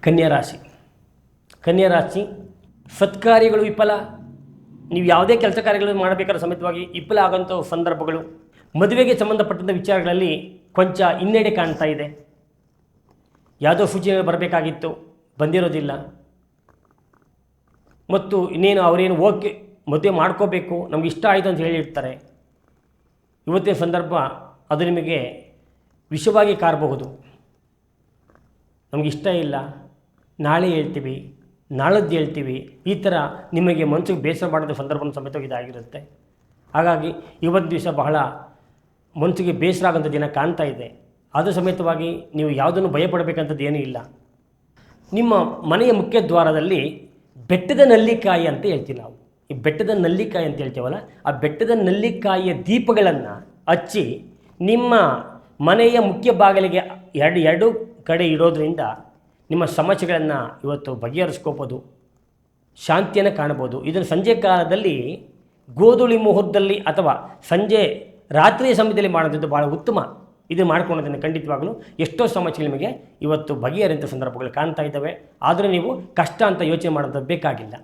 ಕನ್ಯಾ ರಾಶಿ. ಕನ್ಯಾ ರಾಶಿ, ಸತ್ಕಾರ್ಯಗಳು ವಿಫಲ. ನೀವು ಯಾವುದೇ ಕೆಲಸ ಕಾರ್ಯಗಳನ್ನು ಮಾಡಬೇಕಾದ್ರೆ ಸಮೇತವಾಗಿ ವಿಫಲ ಆಗೋಂಥ ಸಂದರ್ಭಗಳು. ಮದುವೆಗೆ ಸಂಬಂಧಪಟ್ಟಂಥ ವಿಚಾರಗಳಲ್ಲಿ ಕೊಂಚ ಹಿನ್ನಡೆ ಕಾಣ್ತಾ ಇದೆ. ಯಾವುದೋ ಸೂಚನೆ ಬರಬೇಕಾಗಿತ್ತು, ಬಂದಿರೋದಿಲ್ಲ. ಮತ್ತು ಇನ್ನೇನು ಅವರೇನು ಓಕೆ, ಮದುವೆ ಮಾಡ್ಕೋಬೇಕು, ನಮ್ಗೆ ಇಷ್ಟ ಆಯಿತು ಅಂತ ಹೇಳಿರ್ತಾರೆ ಇವತ್ತಿನ ಸಂದರ್ಭ ಅದು ನಿಮಗೆ ವಿಷವಾಗಿ ಕಾರಬಹುದು. ನಮಗಿಷ್ಟ ಇಲ್ಲ. ನಾಳೆ ಹೇಳ್ತೀವಿ, ನಾಳದ್ದು ಹೇಳ್ತೀವಿ, ಈ ಥರ ನಿಮಗೆ ಮನಸ್ಸಿಗೆ ಬೇಸರ ಮಾಡಿದ ಸಂದರ್ಭ ಸಮೇತ ಇದಾಗಿರುತ್ತೆ ಹಾಗಾಗಿ ಇವತ್ತು ದಿವಸ ಬಹಳ ಮನಸ್ಸಿಗೆ ಬೇಸರ ಆಗೋಂಥ ದಿನ ಕಾಣ್ತಾ ಇದೆ. ಅದು ಸಮೇತವಾಗಿ ನೀವು ಯಾವುದನ್ನು ಭಯಪಡಬೇಕಂಥದ್ದು ಏನೂ ಇಲ್ಲ. ನಿಮ್ಮ ಮನೆಯ ಮುಖ್ಯ ದ್ವಾರದಲ್ಲಿ ಬೆಟ್ಟದ ನಲ್ಲಿಕಾಯಿ ಅಂತ ಹೇಳ್ತೀವಿ ನಾವು. ಈ ಬೆಟ್ಟದ ನಲ್ಲಿಕಾಯಿ ಅಂತ ಹೇಳ್ತೀವಲ್ಲ, ಆ ಬೆಟ್ಟದ ನಲ್ಲಿಕಾಯಿಯ ದೀಪಗಳನ್ನು ಹಚ್ಚಿ ನಿಮ್ಮ ಮನೆಯ ಮುಖ್ಯ ಬಾಗಿಲಿಗೆ ಎರಡು ಎರಡು ಕಡೆ ಇಡೋದ್ರಿಂದ ನಿಮ್ಮ ಸಮಸ್ಯೆಗಳನ್ನು ಇವತ್ತು ಬಗೆಹರಿಸ್ಕೋಬೋದು, ಶಾಂತಿಯನ್ನು ಕಾಣಬಹುದು ಇದನ್ನು ಸಂಜೆ ಕಾಲದಲ್ಲಿ ಗೋಧುಳಿ ಮುಹೂರ್ತದಲ್ಲಿ ಅಥವಾ ಸಂಜೆ ರಾತ್ರಿಯ ಸಮಯದಲ್ಲಿ ಮಾಡೋದಿದ್ದು ಭಾಳ ಉತ್ತಮ. ಇದು ಮಾಡ್ಕೊಳ್ಳೋದನ್ನು ಖಂಡಿತವಾಗಲೂ ಎಷ್ಟೋ ಸಮಸ್ಯೆಗಳು ನಿಮಗೆ ಇವತ್ತು ಬಗೆಹರಿಯಂಥ ಸಂದರ್ಭಗಳು ಕಾಣ್ತಾ ಇದ್ದಾವೆ. ಆದರೆ ನೀವು ಕಷ್ಟ ಅಂತ ಯೋಚನೆ ಮಾಡೋದು ಬೇಕಾಗಿಲ್ಲ.